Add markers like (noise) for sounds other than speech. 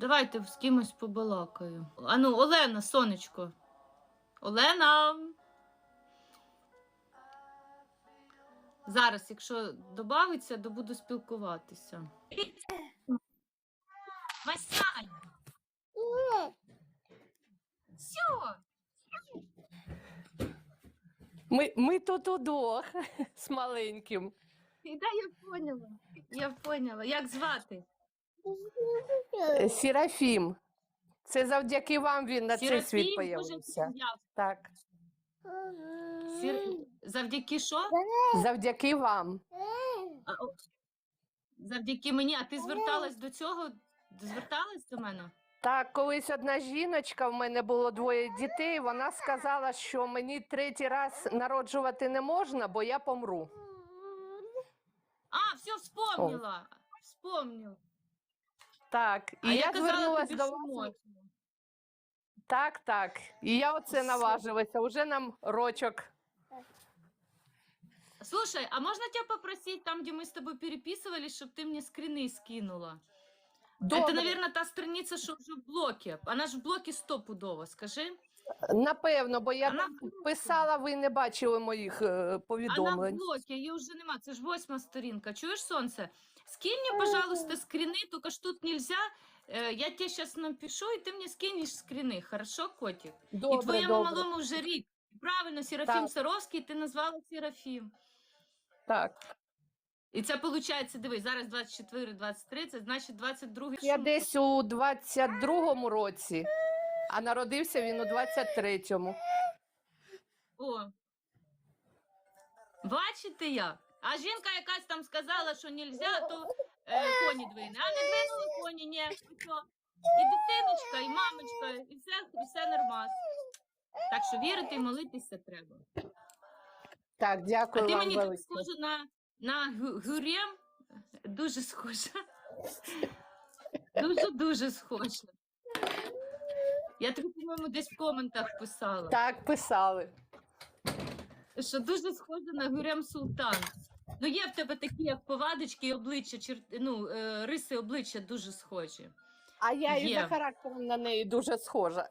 Давайте з кимось побалакаю. Ану, Олена, сонечко. Олена. Зараз, якщо додається, то буду спілкуватися. Масянь! Все! Ми, ми тут удвох (laughs) з маленьким. Да, я поняла. Я поняла. Як звати? Е, Серафім. Це завдяки вам він на цей світ появився. Так. Сер- Завдяки що? Завдяки вам. А, о, Завдяки мені. А ти зверталась до цього? Зверталась до мене? Так, колись одна жіночка, в мене було двоє дітей, вона сказала, що мені третій раз народжувати не можна, бо я помру. А, все, вспомнила. Вспомнила. Так, і А я, я казала звернулася тобі, до що вас. можна. Так, так. І я оце Все. наважилася. Уже нам рочок. Слушай, а можно тебя попросить там, где мы с тобой переписывались, чтобы ты мне скрины скинула? Это, Добре. наверное, та страница, что уже в блоке. Она же в блоке стопудово, скажи. Напевно, бо я Вона там в писала, ви не бачили моїх е, Она в повідомлень. блоке, ее уже нема. Это же восьма сторінка. Чуешь, солнце? Скинь мне, пожалуйста, скрины, только ж тут нельзя. Э, Я тебе сейчас напишу, и ты мне скинешь скрины, хорошо, котик? и Добре, твоєму добре. малому вже рік. Правильно, Серафім Так. Саровський, ти назвала Серафім. Так. І це виходить, дивись, зараз 24, 23, це значить 22 Я десь у 22-му році, а народився він у 23-му. О. Бачите як? А жінка якась там сказала, що нельзя, то е, коні двине. А не двинули коні, ні. і що? І дитиночка, і мамочка, і все, і все нормас. Так що вірити і молитися треба. Так, дякую. А ти вам мені велике. схожа на, на гурєм. Дуже схожа. Дуже-дуже схожа. Я тобі, по-моєму, десь в коментах писала. Так, писали. що дуже схоже на Гурем Султан. Ну, є в тебе такі, як повадочки і обличчя, чер... ну, е, риси обличчя дуже схожі. А я і Є. за характером на неї дуже схожа.